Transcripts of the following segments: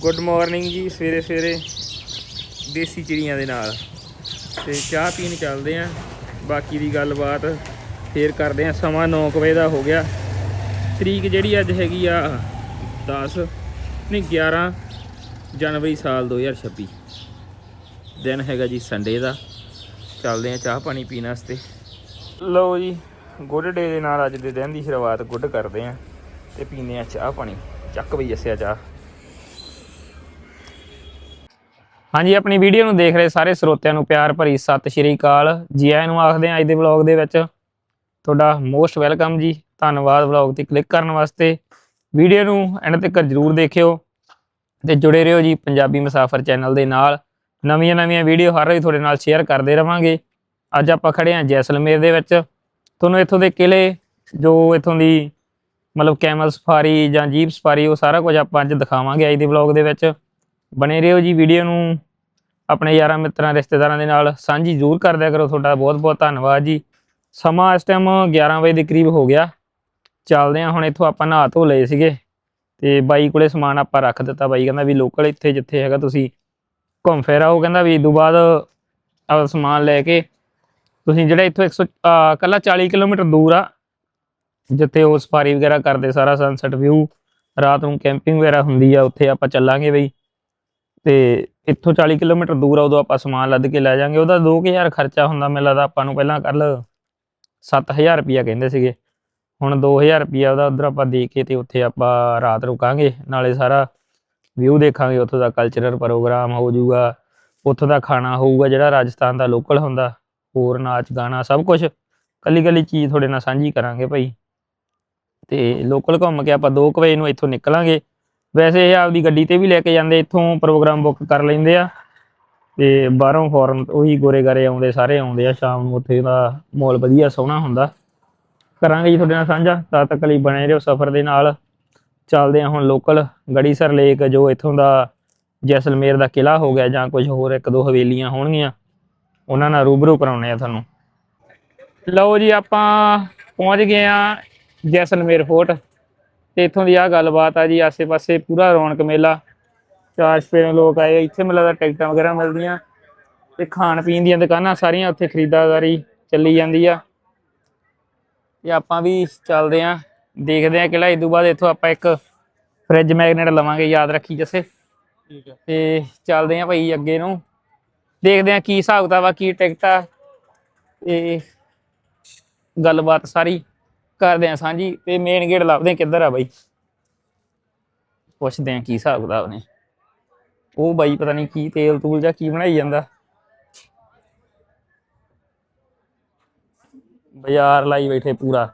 Good morning ਜੀ, ਸਵੇਰੇ ਸਵੇਰੇ ਦੇਸੀ ਚਿੜੀਆਂ ਦੇ ਨਾਲ। ਤੇ ਚਾਹ ਪੀਣ ਚੱਲਦੇ ਆਂ। ਬਾਕੀ ਦੀ ਗੱਲਬਾਤ ਫੇਰ ਕਰਦੇ ਆਂ। ਸਮਾਂ 9 ਵਜੇ ਦਾ ਹੋ ਗਿਆ। ਤਰੀਕ ਜਿਹੜੀ ਅੱਜ ਹੈਗੀ ਆ 10 ਨਹੀਂ 11 ਜਨਵਰੀ ਸਾਲ 2026 ਦਿਨ ਹੈਗਾ ਜੀ ਸੰਡੇ ਦਾ। ਚੱਲਦੇ ਆਂ ਚਾਹ ਪਾਣੀ ਪੀਣ ਵਾਸਤੇ। ਲਓ ਜੀ ਗੁੱਡ ਡੇ ਦੇ ਨਾਲ ਅੱਜ ਦੇ ਦਿਨ ਦੀ ਸ਼ੁਰੂਆਤ ਗੁੱਡ ਕਰਦੇ ਆਂ। ਤੇ ਪੀਂਦੇ ਆਂ ਚਾਹ ਪਾਣੀ। ਚੱਕ ਬਈ ਜੱਸਿਆ ਚਾਹ। ਹਾਂਜੀ, ਆਪਣੀ ਵੀਡੀਓ ਨੂੰ ਦੇਖ ਰਹੇ ਸਾਰੇ ਸਰੋਤਿਆਂ ਨੂੰ ਪਿਆਰ ਭਰੀ ਸਤਿ ਸ਼੍ਰੀ ਅਕਾਲ। ਜੀ ਆਇਆਂ ਨੂੰ ਆਖਦੇ ਹਾਂ ਅੱਜ ਦੇ ਵਲੌਗ ਦੇ ਵਿੱਚ ਤੁਹਾਡਾ ਮੋਸਟ ਵੈਲਕਮ ਜੀ। ਧੰਨਵਾਦ ਵਲੌਗ ਤੇ ਕਲਿੱਕ ਕਰਨ ਵਾਸਤੇ। ਵੀਡੀਓ ਨੂੰ ਐਂਡ ਤੱਕ ਜਰੂਰ ਦੇਖਿਓ ਤੇ ਜੁੜੇ ਰਹੋ ਜੀ ਪੰਜਾਬੀ ਮੁਸਾਫਰ ਚੈਨਲ ਦੇ ਨਾਲ। ਨਵੀਆਂ ਨਵੀਆਂ ਵੀਡੀਓ ਹਰ ਰੋਜ਼ ਤੁਹਾਡੇ ਨਾਲ ਸ਼ੇਅਰ ਕਰਦੇ ਰਵਾਂਗੇ। ਅੱਜ ਆਪਾਂ ਖੜੇ ਹਾਂ ਜੈਸਲਮੇਰ ਦੇ ਵਿੱਚ। ਤੁਹਾਨੂੰ ਇੱਥੋਂ ਦੇ ਕਿਲੇ, ਜੋ ਇੱਥੋਂ ਦੀ ਮਤਲਬ ਕੈਮਲ ਸਫਾਰੀ ਜਾਂ ਜੀਪ ਸਫਾਰੀ ਉਹ ਸਾਰਾ ਕੁਝ ਆਪਾਂ ਅੱਜ ਦਿਖਾਵਾਂਗੇ ਅੱਜ ਦੇ ਵਲੌਗ ਦੇ ਵਿੱਚ। ਬਣੇ ਰਹੋ ਜੀ ਵੀਡੀਓ ਨੂੰ। ਆਪਣੇ ਯਾਰਾਂ ਮਿੱਤਰਾਂ, ਰਿਸ਼ਤੇਦਾਰਾਂ ਦੇ ਨਾਲ ਸਾਂਝੀ ਜ਼ਰੂਰ ਕਰ ਦਿਆ ਕਰੋ। ਤੁਹਾਡਾ ਬਹੁਤ ਬਹੁਤ ਧੰਨਵਾਦ ਜੀ। ਸਮਾਂ ਇਸ ਟਾਈਮ 11 ਵਜੇ ਦੇ ਕਰੀਬ ਹੋ ਗਿਆ। ਚੱਲਦੇ ਆ ਹੁਣ ਇੱਥੋਂ ਆਪਾਂ ਨਹਾ ਧੋ ਲਏ ਸੀਗੇ। ਤੇ ਬਾਈ ਕੋਲੇ ਸਮਾਨ ਆਪਾਂ ਰੱਖ ਦਿੱਤਾ। ਬਾਈ ਕਹਿੰਦਾ ਵੀ ਲੋਕਲ ਇੱਥੇ ਜਿੱਥੇ ਹੈਗਾ ਤੁਸੀਂ ਘੁੰਮ ਫਿਰ ਆਓ। ਕਹਿੰਦਾ ਵੀ ਇਦੋਂ ਬਾਅਦ ਆ ਸਮਾਨ ਲੈ ਕੇ ਤੁਸੀਂ ਜਿਹੜਾ ਇੱਥੋਂ 100 ਅਹ ਕੱਲਾ 40 ਕਿਲੋਮੀਟਰ ਦੂਰ ਆ, ਜਿੱਥੇ ਉਹ ਸਫਾਰੀ ਵਗੈਰਾ ਕਰਦੇ ਸਾਰਾ ਸਨਸੈਟ ਵਿਊ ਰਾਤ ਨੂੰ ਕੈਂਪਿੰਗ ਵਗੈਰਾ ਹੁੰਦੀ ਆ, ਉੱਥੇ ਆਪਾਂ ਚੱਲਾਂਗੇ ਬਈ। ਤੇ ਇੱਥੋਂ 40 ਕਿਲੋਮੀਟਰ ਦੂਰ ਆ, ਉਦੋਂ ਆਪਾਂ ਸਮਾਨ ਲੱਦ ਕੇ ਲੈ ਜਾਾਂਗੇ। ਉਹਦਾ 2000 ਖਰਚਾ ਹੁੰਦਾ, ਮੈਨੂੰ ਲੱਗਦਾ ਆਪਾਂ ਨੂੰ ਪਹਿਲਾਂ ਕੱਲ 7000 ਰੁਪਿਆ ਕਹਿੰਦੇ ਸੀਗੇ। ਹੁਣ 2000 ਰੁਪਿਆ ਉਹਦਾ ਉਧਰ ਆਪਾਂ ਦੇ ਕੇ ਤੇ ਉੱਥੇ ਆਪਾਂ ਰਾਤ ਰੁਕਾਂਗੇ। ਨਾਲੇ ਸਾਰਾ ਵਿਊ ਦੇਖਾਂਗੇ, ਉੱਥੋਂ ਦਾ ਕਲਚਰਲ ਪ੍ਰੋਗਰਾਮ ਹੋ ਜਾਊਗਾ। ਉੱਥੋਂ ਦਾ ਖਾਣਾ ਹੋਊਗਾ, ਜਿਹੜਾ ਰਾਜਸਥਾਨ ਦਾ ਲੋਕਲ ਹੁੰਦਾ। ਹੋਰ ਨਾਚ, ਗਾਣਾ, ਸਭ ਕੁਝ ਕੱਲੀ ਕੱਲੀ ਚੀਜ਼ ਤੁਹਾਡੇ ਨਾਲ ਸਾਂਝੀ ਕਰਾਂਗੇ ਭਾਈ। ਤੇ ਲੋਕਲ ਘੁੰਮ ਕੇ ਆਪਾਂ 2 ਵਜੇ ਨੂੰ ਇੱਥੋਂ ਨਿਕਲਾਂਗੇ। ਵੈਸੇ ਇਹ ਆਪਦੀ ਗੱਡੀ ਤੇ ਵੀ ਲੈ ਕੇ ਜਾਂਦੇ, ਇੱਥੋਂ ਪ੍ਰੋਗਰਾਮ ਬੁੱਕ ਕਰ ਲੈਂਦੇ ਆ। ਤੇ ਬਾਹਰੋਂ ਫੋਰਨ ਉਹੀ ਗੋਰੇ ਗਾਰੇ ਆਉਂਦੇ, ਸਾਰੇ ਆਉਂਦੇ ਆ ਸ਼ਾਮ ਨੂੰ, ਉੱਥੇ ਦਾ ਮਾਹੌਲ ਵਧੀਆ, ਸੋਹਣਾ ਹੁੰਦਾ। ਕਰਾਂਗੇ ਜੀ ਤੁਹਾਡੇ ਨਾਲ ਸਾਂਝਾ, ਤਦ ਤੱਕ ਲਈ ਬਣੇ ਰਹੋ ਸਫ਼ਰ ਦੇ ਨਾਲ। ਚੱਲਦੇ ਆ ਹੁਣ ਲੋਕਲ ਗੜੀਸਰ ਲੇਕ ਜੋ ਇੱਥੋਂ ਦਾ ਜੈਸਲਮੇਰ ਦਾ ਕਿਲਾ ਹੋ ਗਿਆ ਜਾਂ ਕੁਝ ਹੋਰ ਇੱਕ ਦੋ ਹਵੇਲੀਆਂ ਹੋਣਗੀਆਂ, ਉਹਨਾਂ ਨਾਲ ਰੂਬਰੂ ਕਰਾਉਣੇ ਆ ਤੁਹਾਨੂੰ। ਲਓ ਜੀ ਆਪਾਂ ਪਹੁੰਚ ਗਏ ਆ ਜੈਸਲਮੇਰ ਫੋਰਟ। ਤੇ ਇੱਥੋਂ ਦੀ ਆ ਗੱਲਬਾਤ ਆ ਜੀ ਆਸੇ-ਪਾਸੇ ਪੂਰਾ ਰੌਣਕ ਮੇਲਾ। ਚਾਰ ਸਪੇਰੋਂ ਲੋਕ ਆਏ ਇੱਥੇ ਮੈਨੂੰ ਲੱਗਦਾ ਟਿਕਟਾਂ ਵਗੈਰਾ ਮਿਲਦੀਆਂ ਤੇ ਖਾਣ ਪੀਣ ਦੀਆਂ ਦੁਕਾਨਾਂ ਸਾਰੀਆਂ ਉੱਥੇ ਖਰੀਦਦਾਰੀ ਚੱਲੀ ਜਾਂਦੀ ਆ। ਤੇ ਆਪਾਂ ਵੀ ਚੱਲਦੇ ਆ ਦੇਖਦੇ ਆ ਕਿਹੜਾ ਤੋਂ ਬਾਅਦ ਇੱਥੋਂ ਆਪਾਂ ਇੱਕ ਫ੍ਰਿਜ ਮੈਗਨੇਟ ਲਵਾਂਗੇ ਯਾਦ ਰੱਖੀ ਜੱਸੇ। ਠੀਕ ਹੈ ਤੇ ਚੱਲਦੇ ਆ ਭਾਈ ਅੱਗੇ ਨੂੰ। ਦੇਖਦੇ ਆ ਕੀ ਹਿਸਾਬ ਕਿਤਾਬ ਆ ਕੀ ਟਿਕਟ ਆ ਤੇ ਗੱਲਬਾਤ ਸਾਰੀ। ਕਰਦੇ ਆ ਸਾਂਝੀ ਤੇ ਮੇਨ ਗੇਟ ਲੱਭਦੇ ਕਿੱਧਰ ਆ ਬਾਈ? ਪੁੱਛਦੇ ਆ ਕੀ ਹਿਸਾਬ ਕਿਤਾਬ ਨੇ। ਉਹ ਬਾਈ ਪਤਾ ਨਹੀਂ ਕੀ ਤੇਲ ਤੂਲ ਜਾਂ ਕੀ ਬਣਾਈ ਜਾਂਦਾ। ਬਾਜ਼ਾਰ ਲਾਈ ਬੈਠੇ ਪੂਰਾ।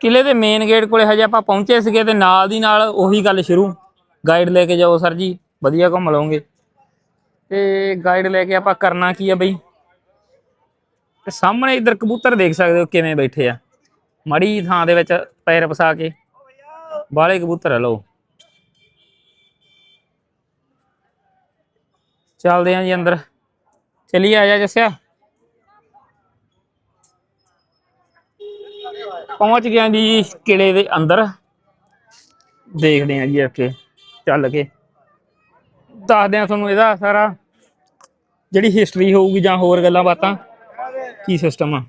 ਕਿਲੇ ਦੇ ਮੇਨ ਗੇਟ ਕੋਲੇ ਹਜੇ ਆਪਾਂ ਪਹੁੰਚੇ ਸੀਗੇ ਤੇ ਨਾਲ ਦੀ ਨਾਲ ਉਹੀ ਗੱਲ ਸ਼ੁਰੂ। ਗਾਈਡ ਲੈ ਕੇ ਜਾਓ ਸਰ ਜੀ, ਵਧੀਆ ਘੁੰਮ ਲਓਗੇ। ਤੇ ਗਾਈਡ ਲੈ ਕੇ ਆਪਾਂ ਕਰਨਾ ਕੀ ਆ ਬਈ? ਤੇ ਸਾਹਮਣੇ ਇਧਰ ਕਬੂਤਰ ਦੇਖ ਸਕਦੇ ਹੋ ਕਿਵੇਂ ਬੈਠੇ ਆ। ਮੜੀ ਥਾਂ ਦੇ ਵਿੱਚ ਪੈਰ ਫਸਾ ਕੇ। ਬਾਲੇ ਕਬੂਤਰ ਆ, ਲਓ। ਚੱਲਦੇ ਆਂ ਜੀ ਅੰਦਰ। ਚਲਿਏ, ਆ ਜਾ ਜੱਸਿਆ। ਪਹੁੰਚ ਗਿਆ ਜੀ ਕਿਲੇ ਦੇ ਅੰਦਰ। ਦੇਖਦੇ ਆਂ ਜੀ ਇੱਥੇ ਚੱਲ ਕੇ। ਦੱਸਦੇ ਆਂ ਤੁਹਾਨੂੰ ਇਹਦਾ ਸਾਰਾ। ਜਿਹੜੀ ਹਿਸਟਰੀ ਹੋਊਗੀ ਜਾਂ ਹੋਰ ਗੱਲਾਂ ਬਾਤਾਂ, ਕੀ ਸਿਸਟਮ ਆ।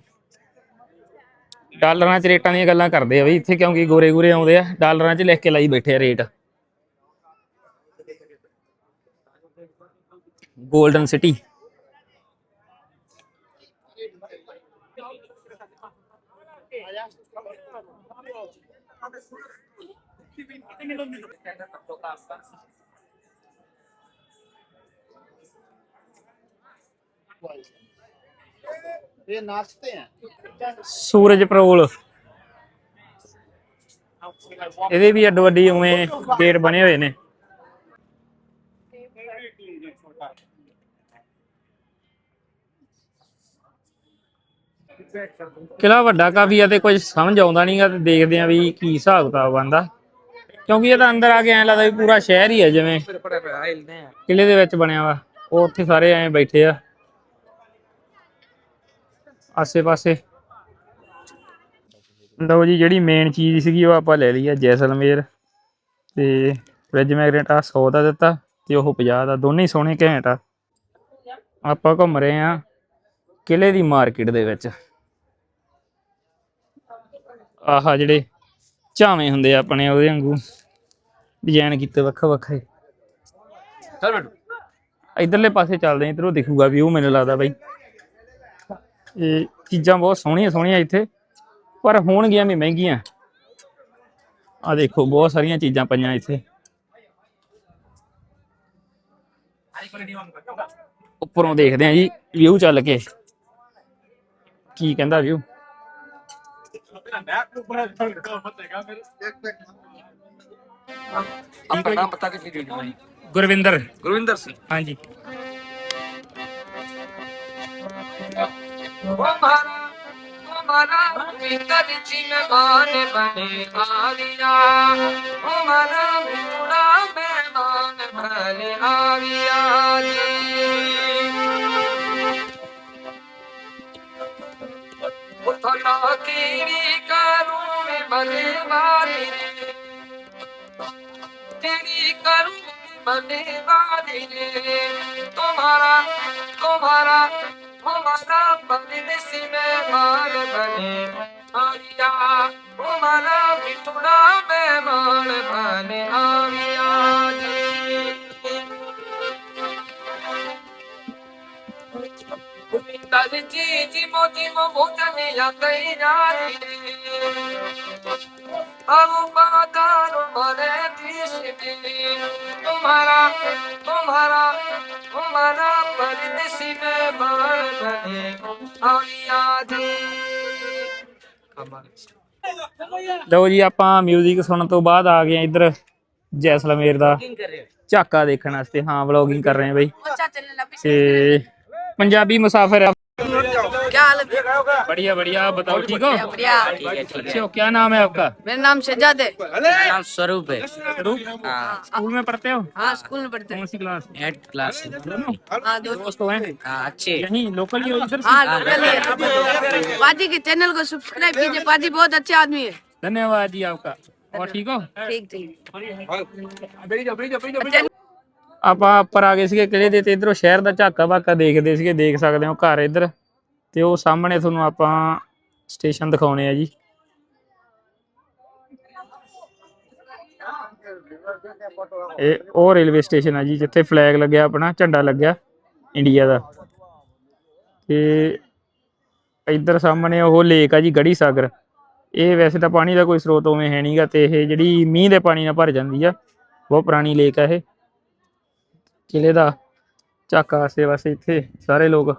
ਡਾਲਰਾਂ 'ਚ ਰੇਟਾਂ ਦੀਆਂ ਗੱਲਾਂ ਕਰਦੇ ਆ ਬਈ, ਇੱਥੇ ਕਿਉਂਕਿ ਗੋਰੇ ਗੋਰੇ ਆਉਂਦੇ ਆ, ਡਾਲਰਾਂ 'ਚ ਲਿਖ ਕੇ ਲਾਈ ਬੈਠੇ ਆ ਰੇਟ। ਗੋਲਡਨ ਸਿਟੀ ये नाचते हैं ਸੂਰਜ ਪ੍ਰੋਲ ਇਹਦੇ ਵੀ ਅੱਡ ਵੱਡੀ ਉਵੇਂ ਗੇਟ ਬਣੇ ਹੋਏ ਨੇ ਕਿਲਾ ਵੱਡਾ ਕਾਫੀ ਆ ਤੇ ਕੁਝ ਸਮਝ ਆਉਂਦਾ ਨਹੀਂਗਾ ਤੇ ਦੇਖਦੇ ਆ ਵੀ ਕੀ ਹਿਸਾਬ ਕਿਤਾਬ ਬੰਦਾ ਕਿਉਂਕਿ ਇਹ ਤਾਂ ਅੰਦਰ ਆ ਕੇ ਐਂ ਲੱਗਦਾ ਵੀ ਪੂਰਾ ਸ਼ਹਿਰ ਹੀ ਹੈ ਜਿਵੇਂ ਕਿਲੇ ਦੇ ਵਿੱਚ ਬਣਿਆ ਵਾ ਉਹ ਉੱਥੇ ਸਾਰੇ ਐਂ ਬੈਠੇ ਆ ਆਸੇ ਪਾਸੇ ਲਓ ਜੀ ਜਿਹੜੀ ਮੇਨ ਚੀਜ਼ ਸੀਗੀ ਉਹ ਆਪਾਂ ਲੈ ਲਈ ਆ ਜੈਸਲਮੇਰ। ਤੇ ਫ੍ਰਿਜ ਮੈਗਨੇਟ ਆ 100 ਦਾ ਦਿੱਤਾ ਤੇ ਉਹ 50 ਦਾ। ਦੋਨੇ ਹੀ ਸੋਹਣੇ ਘੈਂਟ ਆ। ਆਪਾਂ ਘੁੰਮ ਰਹੇ ਆ ਕਿਲੇ ਦੀ ਮਾਰਕੀਟ ਦੇ ਵਿੱਚ। ਆਹ ਜਿਹੜੇ ਝਾਵੇਂ ਹੁੰਦੇ ਆ ਆਪਣੇ ਉਹਦੇ ਵਾਂਗੂ ਡਿਜ਼ਾਈਨ ਕੀਤੇ ਵੱਖੋ ਵੱਖਰੇ ਚੱਲ ਇਧਰਲੇ ਪਾਸੇ ਚੱਲਦੇ ਆ ਇਧਰੋਂ ਦਿਖੂਗਾ ਵਿਊ ਮੈਨੂੰ ਲੱਗਦਾ ਬਾਈ ਇਹ ਚੀਜ਼ਾਂ ਬਹੁਤ ਸੋਹਣੀਆਂ ਸੋਹਣੀਆਂ ਇੱਥੇ ਪਰ ਹੋਣਗੀਆਂ ਵੀ ਮਹਿੰਗੀਆਂ। ਆ ਦੇਖੋ ਬਹੁਤ ਸਾਰੀਆਂ ਚੀਜ਼ਾਂ ਪਈਆਂ ਇੱਥੇ। ਉੱਪਰੋਂ ਦੇਖਦੇ ਆਂ ਜੀ ਵਿਊ ਚੱਲ ਕੇ। ਕੀ ਕਹਿੰਦਾ ਵਿਊ ਗੁਰਵਿੰਦਰ। ਗੁਰਵਿੰਦਰ ਸਿੰਘ। ਹਾਂਜੀ। सिंह ਹਾਂਜੀ हमारा भीतर जिनवान बने आविया हमारा मुड़ा मेहमान बने आविया उठना कीड़ी करूं में बने वाली रे तेरी करूं बने वाली रे तुम्हारा तुम्हारा हमारा परदेश में मान बने आविया हमारा बिटुड़ा में मान बने आविया जी जी जी मोजी मो भोजन या कई जारी रे अब बाजार मरे देश में तुम्हारा तुम्हारा तुम्हारा परदेश में बाण बने आलिया जी ਲਓ ਜੀ ਆਪਾਂ 뮤직 ਸੁਣਨ ਤੋਂ ਬਾਅਦ ਆ ਗਏ ਆ ਇੱਧਰ ਜੈਸਲਮੇਰ ਦਾ ਝਾਕਾ ਦੇਖਣ ਵਾਸਤੇ ਹਾਂ ਵਲੌਗਿੰਗ ਕਰ ਰਹੇ ਆ ਬਈ ਤੇ ਪੰਜਾਬੀ ਮੁਸਾਫਿਰ ਆ क्या हाल है बढ़िया बढ़िया आप बताओ ठीक हो बढ़िया अच्छे हो क्या नाम है आपका मेरा नाम शहजाद है मेरा नाम स्वरूप है रूप स्कूल में पढ़ते हो हाँ स्कूल में पढ़ते कौन सी क्लास एट क्लास दोनों हाँ दो दोस्त हो हैं हाँ अच्छे यहीं लोकल ही हो इधर से हाँ लोकल है पाजी के चैनल को सब्सक्राइब कीजिए पाजी बहुत अच्छे आदमी है धन्यवाद जी आपका और ठीक हो ठीक ठीक ਆਪਾਂ ਉੱਪਰ ਆ ਗਏ ਸੀਗੇ ਕਿਲੇ ਦੇ ਤੇ ਇਧਰੋਂ ਸ਼ਹਿਰ ਦਾ ਝਾਕਾ ਬਾਕਾ ਦੇਖਦੇ ਸੀਗੇ ਦੇਖ ਸਕਦੇ ਹੋ ਘਰ ਇਧਰ ਤੇ ਉਹ ਸਾਹਮਣੇ ਤੁਹਾਨੂੰ ਆਪਾਂ ਸਟੇਸ਼ਨ ਦਿਖਾਉਣੇ ਆ ਜੀ। ਇਹ ਉਹ ਰੇਲਵੇ ਸਟੇਸ਼ਨ ਆ ਜੀ, ਜਿੱਥੇ ਫਲੈਗ ਲੱਗਿਆ, ਆਪਣਾ ਝੰਡਾ ਲੱਗਿਆ ਇੰਡੀਆ ਦਾ। ਤੇ ਇੱਧਰ ਸਾਹਮਣੇ ਉਹ ਲੇਕ ਆ ਜੀ, ਗੜੀ ਸਾਗਰ। ਇਹ ਵੈਸੇ ਤਾਂ ਪਾਣੀ ਦਾ ਕੋਈ ਸਰੋਤ ਉਵੇਂ ਹੈ ਨਹੀਂਗਾ ਤੇ ਇਹ ਜਿਹੜੀ ਮੀਂਹ ਦੇ ਪਾਣੀ ਨਾਲ ਭਰ ਜਾਂਦੀ ਆ, ਬਹੁਤ ਪੁਰਾਣੀ ਲੇਕ ਆ ਇਹ। ਕਿਲੇ ਦਾ ਝਾਕਾ ਆਸੇ ਵਾਸੇ ਇੱਥੇ ਸਾਰੇ ਲੋਕ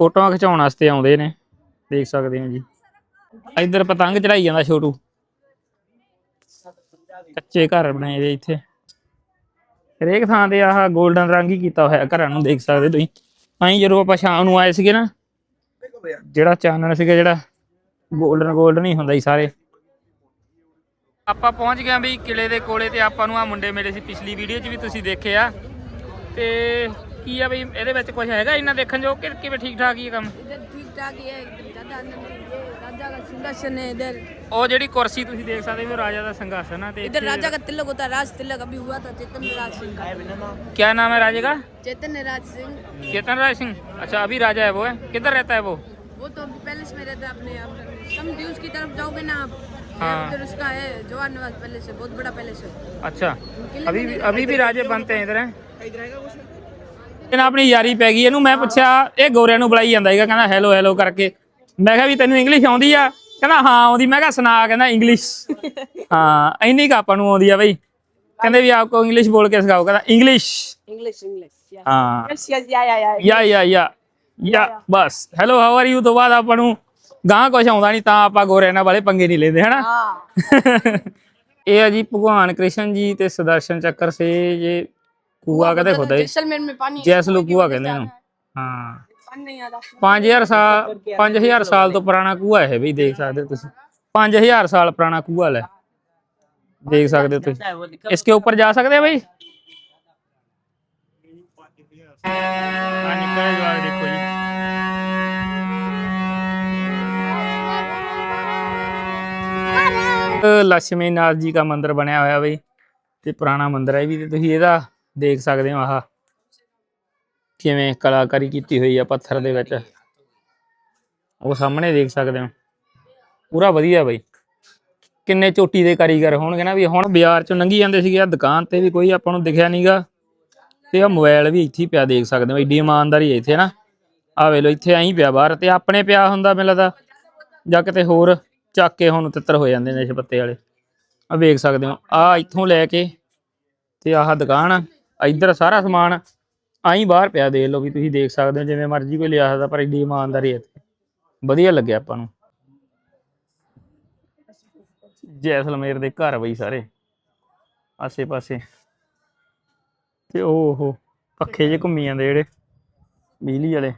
ਫੋਟੋਆਂ ਖਿਚਾਉਣ ਵਾਸਤੇ ਆਉਂਦੇ ਨੇ, ਦੇਖ ਸਕਦੇ ਹੋ ਜੀ। ਇੱਧਰ ਪਤੰਗ ਚੜਾਈ ਜਾਂਦਾ ਛੋਟੂ। ਕੱਚੇ ਘਰ ਬਣਾਏ ਦੇ ਇੱਥੇ। ਹਰੇਕ ਥਾਂ ਤੇ ਆਹ 골ਡਨ ਰੰਗ ਹੀ ਕੀਤਾ ਹੋਇਆ ਘਰਾਂ ਨੂੰ, ਦੇਖ ਸਕਦੇ ਤੁਸੀਂ। ਐਂ ਜਦੋਂ ਆਪਾਂ ਸ਼ਾਮ ਨੂੰ ਆਏ ਸੀਗੇ ਨਾ, ਜਿਹੜਾ ਚਾਨਣ ਸੀਗਾ ਜਿਹੜਾ ਗੋਲਡਨ ਗੋਲਡਨ ਹੀ ਹੁੰਦਾ ਸੀ ਸਾਰੇ। ਆਪਾਂ ਪਹੁੰਚ ਗਏ ਵੀ ਕਿਲੇ ਦੇ ਕੋਲੇ ਤੇ ਆਪਾਂ ਨੂੰ ਆ ਮੁੰਡੇ ਮਿਲੇ ਸੀ, ਪਿਛਲੀ ਵੀਡੀਓ 'ਚ ਵੀ ਤੁਸੀਂ ਦੇਖਿਆ ਤੇ ਕੀ ਆ ਬਈ ਇਹਦੇ ਵਿੱਚ ਕੁਝ ਹੈਗਾ ਇਹਨਾਂ ਦੇਖਣ ਜੋ ਕਿ ਕਿਵੇਂ ਠੀਕ ਠਾਕ ਹੀ ਆ ਕੰਮ इधर ठीक ठाक ही है ज्यादा अंदर नहीं ये राजा का सिंहासन है इधर ਉਹ ਜਿਹੜੀ ਕੁਰਸੀ ਤੁਸੀਂ ਦੇਖ ਸਕਦੇ ਹੋ ਰਾਜਾ ਦਾ ਸੰਘਾਸਨ ਆ ਤੇ इधर राजा का तिलक होता है राज तिलक अभी हुआ था चैतन्य राज सिंह का क्या नाम है राजे का चैतन्य राज सिंह चेतन राज सिंह अच्छा अभी राजा है वो है किधर रहता है वो वो तो अभी पैलेस में रहता है अपने आप सम ड्यूज की तरफ जाओगे ना आप हाँ। उधर उसका है जवाहर निवास पैलेस है बहुत बड़ा पैलेस है अच्छा अभी भी अभी भी राजे बनते हैं इधर हैं ਤੇ ਨਾਲ ਆਪਣੀ ਯਾਰੀ ਪੈ ਗਈ ਇਹਨੂੰ ਮੈਂ ਪੁੱਛਿਆ ਇਹ ਗੋਰਿਆਂ ਨੂੰ ਬੁਲਾਈ ਜਾਂਦਾ ਸੀਗਾ ਕਹਿੰਦਾ ਹੈਲੋ ਹੈਲੋ ਕਰਕੇ। ਮੈਂ ਕਿਹਾ ਵੀ ਤੈਨੂੰ ਇੰਗਲਿਸ਼ ਆਉਂਦੀ ਆ? ਕਹਿੰਦਾ ਹਾਂ ਆਉਂਦੀ। ਮੈਂ ਕਿਹਾ ਸੁਣਾ ਕਹਿੰਦਾ ਇੰਗਲਿਸ਼ ਹਾਂ ਇੰਨੀ ਕਾ ਆਪਾਂ ਨੂੰ ਆਉਂਦੀ ਆ ਬਈ। ਕਹਿੰਦੇ ਵੀ ਆਪਕੋ ਇੰਗਲਿਸ਼ ਬੋਲ ਕੇ ਸਿਖਾਓ ਕਹਿੰਦਾ ਇੰਗਲਿਸ਼ ਇੰਗਲਿਸ਼ ਇੰਗਲਿਸ਼ ਹਾਂ। ਯਾ ਯਾ ਯਾ ਯਾ ਯਾ ਯਾ ਬਸ ਹੈਲੋ ਹਾਊ ਆਰ ਯੂ ਤੋਂ ਬਾਅਦ ਆਪਾਂ ਨੂੰ ਗਾਂ ਕੁਛ ਆਉਂਦਾ ਨਹੀਂ ਤਾਂ ਆਪਾਂ ਗੋਰੇ ਨਾਲ ਵਾਲੇ ਪੰਗੇ ਨਹੀਂ ਲੈਂਦੇ ਹਨਾ? ਇਹ ਆ ਜੀ ਭਗਵਾਨ ਕ੍ਰਿਸ਼ਨ ਜੀ ਤੇ ਸਦਰਸ਼ਨ ਚੱਕਰ ਸੇ ਜੇ ਕੂਆ ਕਹਿੰਦੇ ਖੁਦਾ ਹੀ जैसलमेर में पानी ਜੈਸਲੂ ਕੂਆ ਕਹਿੰਦੇ ਇਹਨੂੰ ਹਾਂ। पानी नहीं आ रहा 5000 ਸਾਲ 5000 ਸਾਲ ਤੋਂ ਪੁਰਾਣਾ ਕੂਆ ਇਹ ਵੀ ਦੇਖ ਸਕਦੇ ਹੋ ਤੁਸੀਂ। 5000 ਸਾਲ ਪੁਰਾਣਾ ਕੂਆ ਲੈ। ਦੇਖ ਸਕਦੇ ਹੋ ਤੁਸੀਂ। ਇਸਕੇ ਉੱਪਰ ਜਾ ਸਕਦੇ ਹੈ ਭਾਈ ਹਾਂਜੀ ਜੀ ਨਾਥ ਜੀ ਦਾ ਮੰਦਿਰ ਬਣਿਆ ਹੋਇਆ ਬਈ। ਤੇ ਪੁਰਾਣਾ ਮੰਦਿਰ ਹੈ ਵੀ ਤੇ ਤੁਸੀਂ ਇਹਦਾ ਦੇਖ ਸਕਦੇ ਹੋ, ਆਹ ਕਿਵੇਂ ਕਲਾਕਾਰੀ ਕੀਤੀ ਹੋਈ ਆ ਪੱਥਰ ਦੇ ਵਿੱਚ। ਉਹ ਸਾਹਮਣੇ ਦੇਖ ਸਕਦੇ ਹੋ। ਪੂਰਾ ਵਧੀਆ ਬਈ। ਕਿੰਨੇ ਚੋਟੀ ਦੇ ਕਾਰੀਗਰ ਹੋਣਗੇ ਨਾ ਵੀ ਹੁਣ ਬਾਜ਼ਾਰ ਚੋਂ ਲੰਘੀ ਜਾਂਦੇ ਸੀਗੇ ਆ ਦੁਕਾਨ ਤੇ ਵੀ ਕੋਈ ਆਪਾਂ ਨੂੰ ਦਿਖਿਆ ਨਹੀਂਗਾ ਤੇ ਆ ਮੋਬਾਈਲ ਵੀ ਇੱਥੇ ਪਿਆ ਦੇਖ ਸਕਦੇ ਹੋ। ਏਡੀ ਇਮਾਨਦਾਰੀ ਹੈ ਇੱਥੇ ਨਾ। ਆ ਵੇ ਲੋ ਇੱਥੇ ਐਂ ਪਿਆ ਬਾਹਰ ਤੇ ਆਪਣੇ ਪਿਆ ਹੁੰਦਾ ਮੈਨੂੰ ਲੱਗਦਾ। ਜਾਂ ਕਿਤੇ ਹੋਰ ਚੱਕ ਕੇ ਹੁਣ ਤਿੱਤਰ ਹੋ ਜਾਂਦੇ ਨਸ਼ੇ ਪੱਤੇ ਵਾਲੇ। ਆ ਵੇਖ ਸਕਦੇ ਹੋ। ਆ ਇੱਥੋਂ ਲੈ ਕੇ ਤੇ ਆਹ ਦੁਕਾਨ ਆ। ਇੱਧਰ ਸਾਰਾ ਸਮਾਨ ਆਈ ਬਾਹਰ ਪਿਆ ਦੇਖ ਲਓ ਵੀ ਤੁਸੀਂ ਦੇਖ ਸਕਦੇ ਹੋ, ਜਿਵੇਂ ਮਰਜ਼ੀ ਕੋਈ ਲਿਆ ਸਕਦਾ, ਪਰ ਏਡੀ ਇਮਾਨਦਾਰੀ ਹੈ ਇੱਥੇ। ਵਧੀਆ ਲੱਗਿਆ ਆਪਾਂ ਨੂੰ। ਜੈਸਲਮੇਰ ਦੇ ਘਰ ਬਈ ਸਾਰੇ ਆਸੇ ਪਾਸੇ ਤੇ ਉਹ ਉਹ ਪੱਖੇ ਜੇ ਘੁੰਮੀ ਜਾਂਦੇ ਜਿਹੜੇ, ਬਿਜਲੀ ਵਾਲੇ।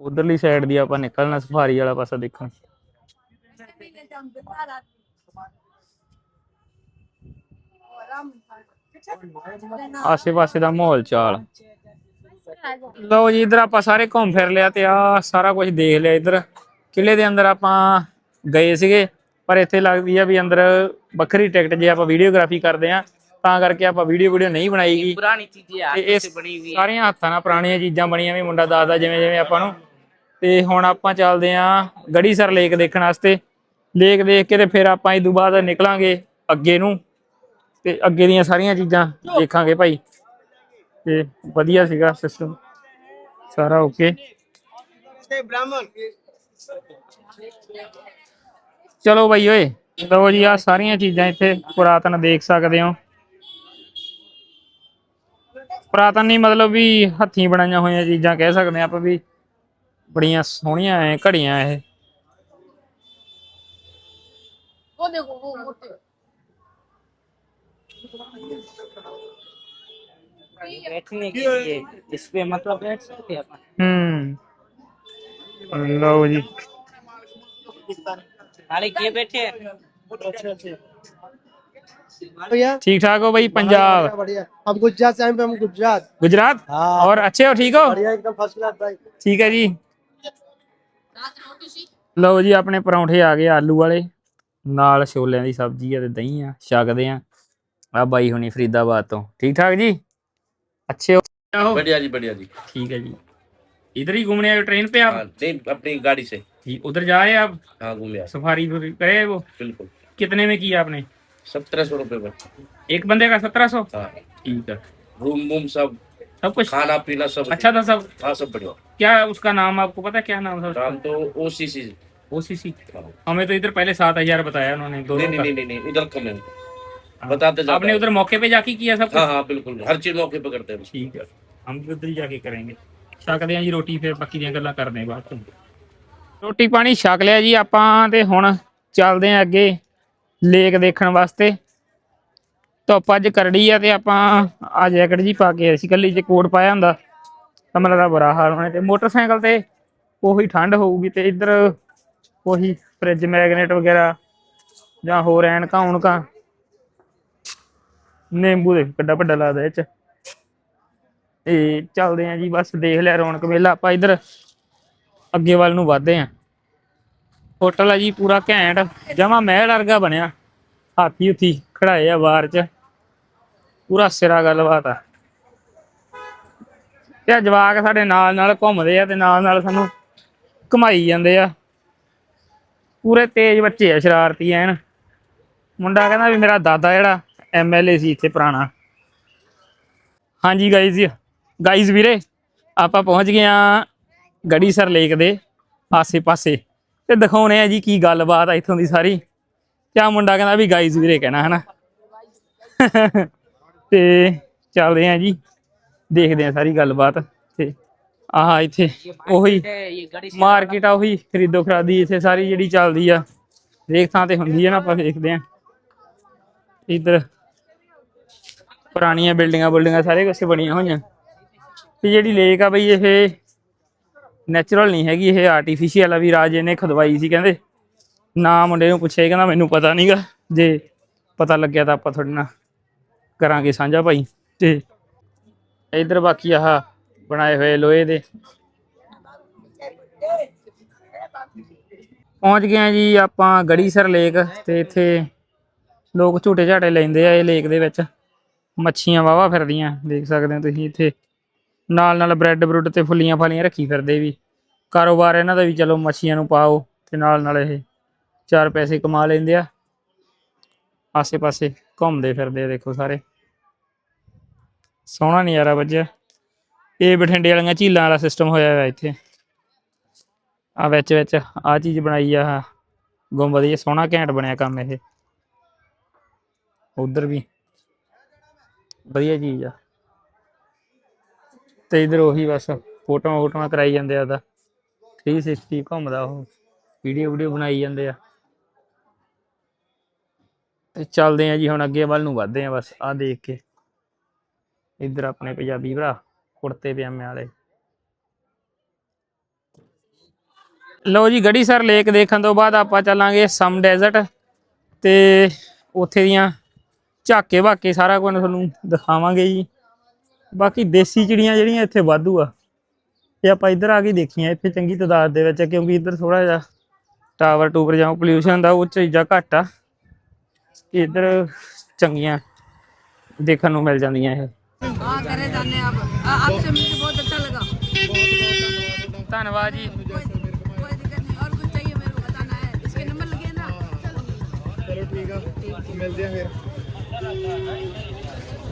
ਉਧਰਲੀ ਸਾਈਡ ਦੀ ਆਪਾਂ ਨਿਕਲਣਾ, ਸਫਾਰੀ ਵਾਲਾ ਪਾਸਾ ਦੇਖਣ। ਆਸੇ ਪਾਸੇ ਦਾ ਮਾਹੌਲ ਚਾਲ। ਲਓ ਜੀ ਇਧਰ ਆਪਾਂ ਸਾਰੇ ਘੁੰਮ ਫਿਰ ਲਿਆ ਤੇ ਆ ਸਾਰਾ ਕੁਝ ਦੇਖ ਲਿਆ ਇਧਰ। ਕਿਲੇ ਦੇ ਅੰਦਰ ਆਪਾਂ ਗਏ ਸੀਗੇ ਪਰ ਇੱਥੇ ਲੱਗਦੀ ਆ ਵੀ ਅੰਦਰ ਵੱਖਰੀ ਟਿਕਟ ਜੇ ਆਪਾਂ ਵੀਡੀਓਗ੍ਰਾਫੀ ਕਰਦੇ ਆ ਤਾਂ ਕਰਕੇ ਆਪਾਂ ਵੀਡੀਓ ਵੀਡੀਓ ਨਹੀਂ ਬਣਾਈਗੀ ਪੁਰਾਣੀ ਚੀਜ਼ਾਂ ਆ ਬਣੀ ਹੋਈ ਸਾਰੀਆਂ ਹੱਥਾਂ ਨਾਲ ਪੁਰਾਣੀਆਂ ਚੀਜ਼ਾਂ ਬਣੀਆਂ ਵੀ ਮੁੰਡਾ ਦਾਦਾ ਜਿਵੇਂ ਜਿਵੇਂ ਆਪਾਂ ਨੂੰ। ਤੇ ਹੁਣ ਆਪਾਂ ਚੱਲਦੇ ਆ ਗੜੀਸਰ ਲੇਕ ਦੇਖਣ ਵਾਸਤੇ। ਲੇਕ ਦੇਖ ਕੇ ਤੇ ਫਿਰ ਆਪਾਂ ਇਸ ਤੋਂ ਬਾਅਦ ਨਿਕਲਾਂਗੇ ਅੱਗੇ ਨੂੰ। ਤੇ ਅੱਗੇ ਦੀਆਂ ਸਾਰੀਆਂ ਚੀਜ਼ਾਂ ਦੇਖਾਂਗੇ ਭਾਈ। ਤੇ ਵਧੀਆ ਸੀਗਾ ਸਿਸਟਮ ਸਾਰਾ ਓਕੇ ਚਲੋ ਭਾਈ ਓਏ, ਲਓ ਜੀ ਆ ਸਾਰੀਆਂ ਚੀਜ਼ਾਂ ਇੱਥੇ ਪੁਰਾਤਨ ਦੇਖ ਸਕਦੇ ਹੋ। ਪੁਰਾਤਨ ਨਹੀਂ ਮਤਲਬ ਵੀ ਹੱਥੀਂ ਬਣਾਈਆਂ ਹੋਈਆਂ ਚੀਜ਼ਾਂ ਕਹਿ ਸਕਦੇ ਹਾਂ ਆਪਾਂ ਵੀ ਬੜੀਆਂ ਸੋਹਣੀਆਂ ਐ, ਘੜੀਆਂ ਇਹ। बैठने के लिए इस पे मतलब बैठ सकते हैं अपन ਹੂੰ ਲਓ ਜੀ खाली किए बैठे भैया ठीक ठाक हो भाई पंजाब बढ़िया हम गुजरात से आए हैं, हम गुजरात गुजरात हाँ और अच्छे हो ठीक हो बढ़िया एकदम फर्स्ट क्लास भाई ਠੀਕ ਹੈ ਜੀ ਲਓ ਜੀ ਆਪਣੇ ਪਰੌਂਠੇ ਆ ਗਏ ਆਲੂ ਵਾਲੇ ਨਾਲ ਛੋਲਿਆਂ ਦੀ ਸਬਜ਼ੀ ਆ ਤੇ ਦਹੀਂ ਆ ਛਕਦੇ ਆ ਆ ਬਾਈ ਹੁਣੀ ਫਰੀਦਾਬਾਦ ਤੋਂ ਠੀਕ ਠਾਕ ਜੀ ਅੱਛੇ ਹੋ ਹੋ? बढ़िया जी बढ़िया जी ठीक है जी इधर ही घूमने आए ट्रेन पे आप हाँ नहीं अपनी गाड़ी से ठीक उधर जाए आप हाँ घूमे आए सफारी करे वो बिल्कुल कितने में किया आपने सत्रह सौ रुपये में एक बंदे का सत्रह सौ हाँ ठीक है रूम वूम सब सब कुछ खाना पीना सब अच्छा था सब हाँ सब बढ़िया क्या उसका नाम आपको पता है क्या नाम था उसका नाम तो ओ सी सी ओसीसी नहीं हमें तो इधर पहले सात हजार बताया उन्होंने दोनों नहीं का नहीं नहीं नहीं इधर कम है हाँ। बताते जाते आपने हैं। उधर मौके पे जाके किया सब हाँ कुछ हाँ बिल्कुल हर चीज मौके पे करते हैं ਠੀਕ ਹੈ ਹਮ ਵੀ ਉਧਰ ਹੀ ਜਾ ਕੇ ਕਰਾਂਗੇ ਛਕਦੇ ਆਂ ਜੀ ਰੋਟੀ ਫਿਰ ਬਾਕੀ ਦੀਆਂ ਗੱਲਾਂ ਕਰਦੇ ਆਂ ਬਾਅਦ ਚ ਰੋਟੀ ਪਾਣੀ ਛਕ ਲਿਆ ਜੀ ਆਪਾਂ ਤੇ ਹੁਣ ਚੱਲਦੇ ਆਂ ਅੱਗੇ ਲੇਕ ਦੇਖਣ ਵਾਸਤੇ ਧੁੱਪ ਅੱਜ ਕਰੜੀ ਆ ਤੇ ਆਪਾਂ ਆ ਜੈਕਟ ਜੀ ਪਾ ਕੇ ਅਸੀਂ ਕੱਲੀ ਜੇ ਕੋਟ ਪਾਇਆ ਹੁੰਦਾ ਤਾਂ ਮੈਨੂੰ ਲੱਗਦਾ ਬੁਰਾ ਹਾਲ ਹੋਣਾ ਤੇ ਮੋਟਰਸਾਈਕਲ ਤੇ ਉਹੀ ਠੰਡ ਹੋਊਗੀ ਤੇ ਇੱਧਰ ਉਹੀ ਫ੍ਰਿਜ ਮੈਗਨੇਟ ਵਗੈਰਾ ਜਾਂ ਹੋਰ ਐਨਕਾਂ ਉਨਕਾਂ ਨਿੰਬੂ ਦੇ ਕਿੱਡਾ ਵੱਡਾ ਲੱਗਦਾ ਇਹ ਚ। ਤੇ ਚੱਲਦੇ ਆਂ ਜੀ, ਬਸ ਦੇਖ ਲਿਆ ਰੌਣਕ ਮੇਲਾ, ਆਪਾਂ ਇੱਧਰ ਅੱਗੇ ਵੱਲ ਨੂੰ ਵਧਦੇ ਆਂ। ਹੋਟਲ ਆ ਜੀ, ਪੂਰਾ ਘੈਂਟ, ਜਮਾ ਮਹਿਲ ਵਰਗਾ ਬਣਿਆ। ਹਾਥੀ ਉੱਥੀ ਖੜਾਏ ਆ ਬਾਹਰ ਚ। ਪੂਰਾ ਸਿਰਾ ਗੱਲਬਾਤ ਆ। ਤੇ ਜਵਾਕ ਸਾਡੇ ਨਾਲ ਨਾਲ ਘੁੰਮਦੇ ਆ ਤੇ ਨਾਲ ਨਾਲ ਸਾਨੂੰ ਘੁਮਾਈ ਜਾਂਦੇ ਆ। ਪੂਰੇ ਤੇਜ਼ ਬੱਚੇ ਆ, ਸ਼ਰਾਰਤੀ ਐਨ। ਮੁੰਡਾ ਕਹਿੰਦਾ ਵੀ ਮੇਰਾ ਦਾਦਾ ਜਿਹੜਾ ਐਮਐਲਏ ਸੀ ਇੱਥੇ ਪੁਰਾਣਾ। ਹਾਂਜੀ ਗਾਈਜ਼ ਗਾਈਜ਼ ਵੀਰੇ, ਆਪਾਂ ਪਹੁੰਚ ਗਏ ਆ ਗੜੀਸਰ ਲੇਕ ਦੇ ਆਸੇ-ਪਾਸੇ। ਤੇ ਦਿਖਾਉਣੇ ਆ ਜੀ ਕੀ ਗੱਲਬਾਤ ਆ ਇੱਥੋਂ ਦੀ ਸਾਰੀ। ਕਿਆ ਮੁੰਡਾ ਕਹਿੰਦਾ ਵੀ ਗਾਈਜ਼ ਵੀਰੇ ਕਹਿਣਾ, ਹਨਾ? ਤੇ ਚੱਲਦੇ ਆ ਜੀ, ਦੇਖਦੇ ਆ ਸਾਰੀ ਗੱਲਬਾਤ। ਤੇ ਆਹ ਇੱਥੇ ਉਹੀ ਮਾਰਕੀਟ ਆ, ਉਹੀ ਖਰੀਦੋ ਖਰਾਦੀ ਇੱਥੇ ਸਾਰੀ ਜਿਹੜੀ ਚੱਲਦੀ ਆ। ਦੇਖ ਥਾਂ ਤੇ ਹੁੰਦੀ ਆ ਨਾ, ਆਪਾਂ ਦੇਖਦੇ ਆ ਇੱਧਰ ਪੁਰਾਣੀਆਂ ਬਿਲਡਿੰਗਾਂ ਬਿਲਡਿੰਗਾਂ ਸਾਰੇ ਕੁਛ ਬਣੀਆਂ ਹੋਈਆਂ। ਤੇ ਜਿਹੜੀ ਲੇਕ ਆ ਬਈ ਇਹ ਨੈਚੁਰਲ ਨਹੀਂ ਹੈਗੀ, ਇਹ ਆਰਟੀਫੀਸ਼ੀਅਲ ਆ ਵੀ ਰਾਜੇ ਨੇ ਖਦਵਾਈ ਸੀ ਕਹਿੰਦੇ। ਨਾ ਮੁੰਡੇ ਨੂੰ ਪੁੱਛਿਆ, ਕਹਿੰਦਾ ਮੈਨੂੰ ਪਤਾ ਨਹੀਂਗਾ ਜੇ ਪਤਾ ਲੱਗਿਆ ਤਾਂ ਆਪਾਂ ਤੁਹਾਡੇ ਨਾਲ ਕਰਾਂਗੇ ਸਾਂਝਾ ਭਾਈ। ਤੇ ਇੱਧਰ ਬਾਕੀ ਆਹ ਬਣਾਏ ਹੋਏ ਲੋਹੇ ਦੇ। ਪਹੁੰਚ ਗਏ ਆ ਜੀ ਆਪਾਂ ਗੜੀਸਰ ਲੇਕ ਤੇ ਇੱਥੇ ਲੋਕ ਝੂਟੇ ਝਾਟੇ ਲੈਂਦੇ ਆ ਇਹ ਲੇਕ ਦੇ ਵਿੱਚ। ਮੱਛੀਆਂ ਵਾਵਾ ਫਿਰਦੀਆਂ, ਦੇਖ ਸਕਦੇ ਹੋ ਤੁਸੀਂ ਇੱਥੇ। ਨਾਲ ਨਾਲ ਬ੍ਰੈਡ ਬਰੁੱਡ ਤੇ ਫੁੱਲੀਆਂ ਫਾਲੀਆਂ ਰੱਖੀ ਫਿਰਦੇ ਵੀ। ਕਾਰੋਬਾਰ ਇਹਨਾਂ ਦਾ ਵੀ ਚਲੋ ਮੱਛੀਆਂ ਨੂੰ ਪਾਓ ਤੇ ਨਾਲ ਨਾਲ ਇਹ ਚਾਰ ਪੈਸੇ ਕਮਾ ਲੈਂਦੇ ਆ। ਆਸੇ ਪਾਸੇ ਘੁੰਮਦੇ ਫਿਰਦੇ ਆ, ਦੇਖੋ ਸਾਰੇ। ਸੋਹਣਾ ਨਜ਼ਾਰਾ ਵੱਜਿਆ। ਇਹ ਬਠਿੰਡੇ ਵਾਲੀਆਂ ਝੀਲਾਂ ਵਾਲਾ ਸਿਸਟਮ ਹੋਇਆ ਹੋਇਆ ਇੱਥੇ। ਆ ਵਿੱਚ ਵਿੱਚ ਆ ਚੀਜ਼ ਬਣਾਈ ਆ, ਆਹ ਗੁੰਬਦ ਇਹ ਸੋਹਣਾ ਘੈਂਟ ਬਣਿਆ ਕੰਮ ਇਹ। ਉਧਰ ਵੀ ਵਧੀਆ ਚੀਜ਼ ਆ। ਤੇ ਇਧਰ ਉਹੀ ਬਸ ਫੋਟੋਆਂ ਫੋਟੋਆਂ ਕਰਾਈ ਜਾਂਦੇ ਆ ਦਾ 360 ਘੁੰਮਦਾ ਉਹ। ਵੀਡੀਓ ਵੀਡੀਓ ਬਣਾਈ ਜਾਂਦੇ ਆ। ਤੇ ਚੱਲਦੇ ਆ ਜੀ, ਹੁਣ ਅੱਗੇ ਵੱਲ ਨੂੰ ਵਧਦੇ ਆ ਬਸ ਆ ਦੇਖ ਕੇ। ਇੱਧਰ ਆਪਣੇ ਪੰਜਾਬੀ ਭਰਾ, ਕੁੜਤੇ ਪਜਾਮੇ ਵਾਲੇ। ਲਓ ਜੀ ਗੜੀ ਸਰ ਲੇਕ ਦੇਖਣ ਤੋਂ ਬਾਅਦ ਆਪਾਂ ਚੱਲਾਂਗੇ ਸਮ ਡੈਜ਼ਰਟ। ਤੇ ਉੱਥੇ ਦੀਆਂ ਝਾਕੇ ਵਾਕੇ ਸਾਰਾ ਕੁਝ ਤੁਹਾਨੂੰ ਦਿਖਾਵਾਂਗੇ ਜੀ। ਬਾਕੀ ਦੇਸੀ ਚਿੜੀਆਂ ਜਿਹੜੀਆਂ ਇੱਥੇ ਵਾਧੂ ਆ। ਇਹ ਆਪਾਂ ਇੱਧਰ ਆ ਕੇ ਦੇਖੀਆਂ ਇੱਥੇ ਚੰਗੀ ਤਦਾਦ ਦੇ ਵਿੱਚ ਕਿਉਂਕਿ ਇੱਧਰ ਥੋੜਾ ਜਿਹਾ ਟਾਵਰ ਟੂਵਰ ਜਾਂ ਪੋਲੂਸ਼ਨ ਦਾ ਉਹ ਚੀਜ਼ਾਂ ਘੱਟ ਆ। ਇੱਧਰ ਚੰਗੀਆਂ ਦੇਖਣ ਨੂੰ ਮਿਲ ਜਾਂਦੀਆਂ ਇਹ। ਧੰਨਵਾਦ। ਜੀ। ਚਲੋ ਠੀਕ ਆ ਮਿਲਦੇ ਆ ਫਿਰ।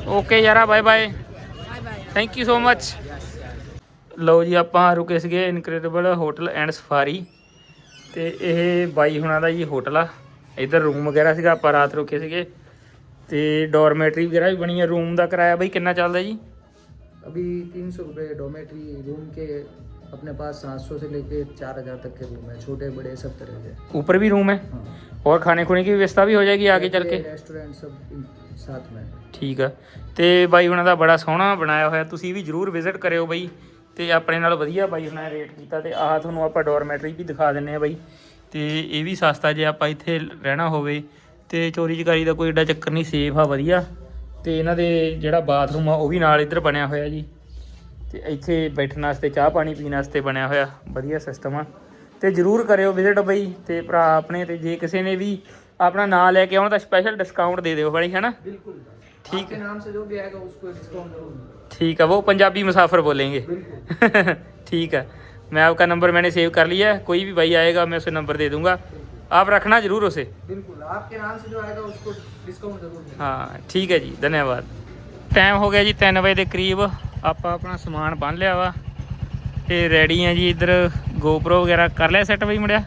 ਓਕੇ ਯਾਰਾ bye bye bye bye thank you so much ਲਓ ਜੀ ਆਪਾਂ ਰੁਕੇ ਸੀਗੇ ਇਨਕ੍ਰੈਡੀਬਲ ਹੋਟਲ ਐਂਡ ਸਫਾਰੀ ਤੇ ਇਹ ਬਾਈ ਹੁਣਾਂ ਦਾ ਜੀ ਹੋਟਲ ਆ ਇਧਰ ਰੂਮ ਵਗੈਰਾ ਸੀਗਾ ਆਪਾਂ ਰਾਤ ਰੁਕੇ ਸੀਗੇ ਤੇ ਡੋਰਮੈਟਰੀ ਵਗੈਰਾ ਵੀ ਬਣੀ ਹੈ ਰੂਮ ਦਾ ਕਿਰਾਇਆ ਬਾਈ ਕਿੰਨਾ ਚੱਲਦਾ ਜੀ अभी तीन सौ रुपये डोमेट्री रूम के अपने पास सात सौ से लेके चार हज़ार तक के रूम है छोटे बड़े सब तरह के ऊपर भी रूम है हाँ और खाने खुने की व्यवस्था भी हो जाएगी आगे चल के रेस्टोरेंट सब ਸਾਥ ਮੈਂ। ਠੀਕ ਆ। ਤੇ ਬਾਈ ਉਹਨਾਂ ਦਾ ਬੜਾ ਸੋਹਣਾ ਬਣਾਇਆ ਹੋਇਆ। ਤੁਸੀਂ ਵੀ ਜਰੂਰ ਵਿਜ਼ਿਟ ਕਰਿਓ ਬਾਈ। ਤੇ ਆਪਣੇ ਨਾਲ ਵਧੀਆ ਬਾਈ ਉਹਨਾਂ ਨੇ ਰੇਟ ਕੀਤਾ ਤੇ ਆਹ ਤੁਹਾਨੂੰ ਆਪਾਂ ਡੋਰਮੈਟਰੀ ਵੀ ਦਿਖਾ ਦਿੰਨੇ ਆ ਬਾਈ। ਤੇ ਇਹ ਵੀ ਸਸਤਾ ਜੇ ਆਪਾਂ ਇੱਥੇ ਰਹਿਣਾ ਹੋਵੇ। ਤੇ ਚੋਰੀ ਚਕਾਰੀ ਦਾ ਕੋਈ ਏਡਾ ਚੱਕਰ ਨਹੀਂ ਸੇਫ ਆ, ਵਧੀਆ। ਤੇ ਇਹਨਾਂ ਦੇ ਜਿਹੜਾ ਬਾਥਰੂਮ ਆ, ਉਹ ਵੀ ਨਾਲ ਇੱਧਰ ਬਣਿਆ ਹੋਇਆ ਜੀ। ਤੇ ਇੱਥੇ ਬੈਠਣ ਵਾਸਤੇ, ਚਾਹ ਪਾਣੀ ਪੀਣ ਵਾਸਤੇ ਬਣਿਆ ਹੋਇਆ। ਵਧੀਆ ਸਿਸਟਮ ਆ। ਤੇ ਜਰੂਰ ਕਰਿਓ ਵਿਜ਼ਿਟ ਬਈ। ਤੇ ਭਰਾ ਆਪਣੇ ਤੇ, ਜੇ ਕਿਸੇ ਨੇ ਵੀ ਆਪਣਾ ਨਾਂ ਲੈ ਕੇ ਆਉਣਾ ਤਾਂ ਸਪੈਸ਼ਲ ਡਿਸਕਾਊਂਟ ਦੇ ਦਿਓ ਬੜੀ ਹੈਨਾ बिल्कुल ठीक आपके नाम से जो भी आएगा उसको डिस्काउंट करूँगा ठीक है वो पंजाबी मुसाफिर बोलेंगे ठीक है मैं आपका नंबर मैंने सेव कर लिया है कोई भी भाई आएगा मैं उसे नंबर दे दूंगा आप रखना जरूर उसे बिल्कुल आपके नाम से जो आएगा उसको डिस्काउंट जरूर मिलेगा ਹਾਂ ਠੀਕ ਹੈ ਜੀ ਧੰਨਵਾਦ ਟਾਈਮ ਹੋ ਗਿਆ ਜੀ 3 ਵਜੇ ਦੇ ਕਰੀਬ ਆਪਾਂ ਆਪਣਾ ਸਮਾਨ ਬੰਨ ਲਿਆ ਵਾ ਤੇ ਰੈਡੀ ਆ ਜੀ ਇੱਧਰ GoPro ਵਗੈਰਾ ਕਰ ਲਿਆ ਸੈੱਟ ਬਈ ਮੁੰਡਿਆ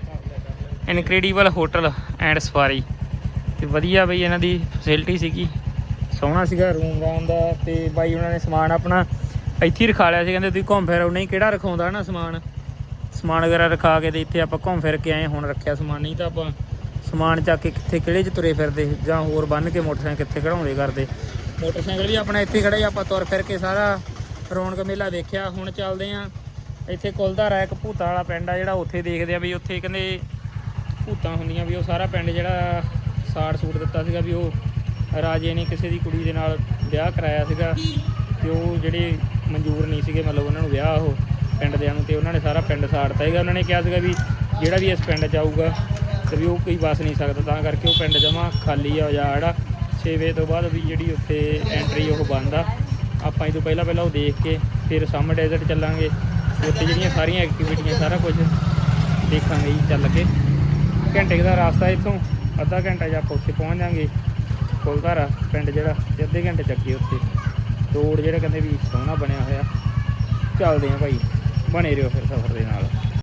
ਇਨਕ੍ਰੈਡੀਬਲ ਹੋਟਲ ਐਂਡ ਸਫਾਰੀ ਤੇ ਵਧੀਆ ਬਈ ਇਹਨਾਂ ਦੀ ਫੈਸਿਲਿਟੀ ਸੀਗੀ। ਸੋਹਣਾ ਸੀਗਾ ਰੂਮ ਰਾਮ ਦਾ ਤੇ ਬਾਈ ਉਹਨਾਂ ਨੇ ਸਮਾਨ ਆਪਣਾ ਇੱਥੇ ਹੀ ਰਖਾ ਲਿਆ ਸੀ। ਕਹਿੰਦੇ ਤੁਸੀਂ ਘੁੰਮ ਫਿਰ ਨਹੀਂ ਕਿਹੜਾ ਰਖਾਉਂਦਾ ਨਾ ਸਮਾਨ? ਸਮਾਨ ਵਗੈਰਾ ਰਖਾ ਕੇ ਤੇ ਇੱਥੇ ਆਪਾਂ ਘੁੰਮ ਫਿਰ ਕੇ ਆਏ ਹੁਣ ਰੱਖਿਆ ਸਮਾਨ, ਨਹੀਂ ਤਾਂ ਆਪਾਂ ਸਮਾਨ ਚੱਕ ਕੇ ਕਿੱਥੇ, ਕਿਹੜੇ 'ਚ ਤੁਰੇ ਫਿਰਦੇ ਜਾਂ ਹੋਰ ਬੰਨ ਕੇ ਮੋਟਰਸਾਈਕਲ ਕਿੱਥੇ ਖੜਾਉਂਦੇ ਕਰਦੇ। ਮੋਟਰਸਾਈਕਲ ਵੀ ਆਪਣਾ ਇੱਥੇ ਖੜਾ ਹੀ, ਆਪਾਂ ਤੁਰ ਫਿਰ ਕੇ ਸਾਰਾ ਰੌਣਕ ਮੇਲਾ ਦੇਖਿਆ ਹੁਣ ਚੱਲਦੇ ਆਂ ਇੱਥੇ ਕੁਲਧਾਰਾ ਇੱਕ ਭੂਤਾਂ ਵਾਲਾ ਪਿੰਡ ਆ ਜਿਹੜਾ, ਉੱਥੇ ਦੇਖਦੇ ਆ ਵੀ ਉੱਥੇ ਕਹਿੰਦੇ ਭੂਤਾਂ ਹੁੰਦੀਆਂ ਵੀ ਉਹ ਸਾਰਾ ਪਿੰਡ ਜਿਹੜਾ ਸਾੜ ਸੂਟ ਦਿੱਤਾ ਸੀਗਾ ਵੀ ਉਹ ਰਾਜੇ ਨੇ ਕਿਸੇ ਦੀ ਕੁੜੀ ਦੇ ਨਾਲ ਵਿਆਹ ਕਰਾਇਆ ਸੀਗਾ ਤੇ ਉਹ ਜਿਹੜੇ ਮਨਜ਼ੂਰ ਨਹੀਂ ਸੀਗੇ, ਮਤਲਬ ਉਹਨਾਂ ਨੂੰ ਵਿਆਹ ਉਹ ਪਿੰਡ ਦਿਆਂ ਨੂੰ ਤੇ ਉਹਨਾਂ ਨੇ ਸਾਰਾ ਪਿੰਡ ਸਾੜਤਾ ਸੀਗਾ। ਉਹਨਾਂ ਨੇ ਕਿਹਾ ਸੀਗਾ ਵੀ ਜਿਹੜਾ ਵੀ ਇਸ ਪਿੰਡ 'ਚ ਆਊਗਾ ਤੇ ਵੀ ਉਹ ਕੋਈ ਵਸ ਨਹੀਂ ਸਕਦਾ, ਤਾਂ ਕਰਕੇ ਉਹ ਪਿੰਡ ਜਮਾ ਖਾਲੀ ਆ ਉਜਾੜ ਆ 6 ਵਜੇ ਤੋਂ ਬਾਅਦ ਵੀ ਜਿਹੜੀ ਉੱਥੇ ਐਂਟਰੀ ਉਹ ਬੰਦ ਆ। ਆਪਾਂ ਇਹ ਤੋਂ ਪਹਿਲਾਂ ਪਹਿਲਾਂ ਉਹ ਦੇਖ ਕੇ ਫਿਰ ਸਮ ਡੈਜ਼ਰਟ ਚੱਲਾਂਗੇ। ਉੱਥੇ ਜਿਹੜੀਆਂ ਸਾਰੀਆਂ ਐਕਟੀਵਿਟੀਆਂ ਸਾਰਾ ਕੁਝ ਦੇਖਾਂਗੇ ਜੀ, ਚੱਲ ਕੇ। ਘੰਟੇ ਦਾ ਰਸਤਾ ਇੱਥੋਂ, ਅੱਧਾ ਘੰਟਾ ਜਾਂ ਆਪਾਂ ਉੱਥੇ ਪਹੁੰਚ ਜਾਾਂਗੇ। ਕੋਲਧਾਰਾ ਪਿੰਡ ਜਿਹੜਾ, ਤੇ ਅੱਧੇ ਘੰਟੇ ਚੱਕੀ ਉੱਥੇ। ਰੋਡ ਜਿਹੜਾ ਕਹਿੰਦੇ ਵੀ ਸੋਹਣਾ ਬਣਿਆ ਹੋਇਆ। ਚੱਲਦੇ ਆਂ ਭਾਈ, ਬਣੇ ਰਹੋ ਫਿਰ ਸਫ਼ਰ ਦੇ ਨਾਲ।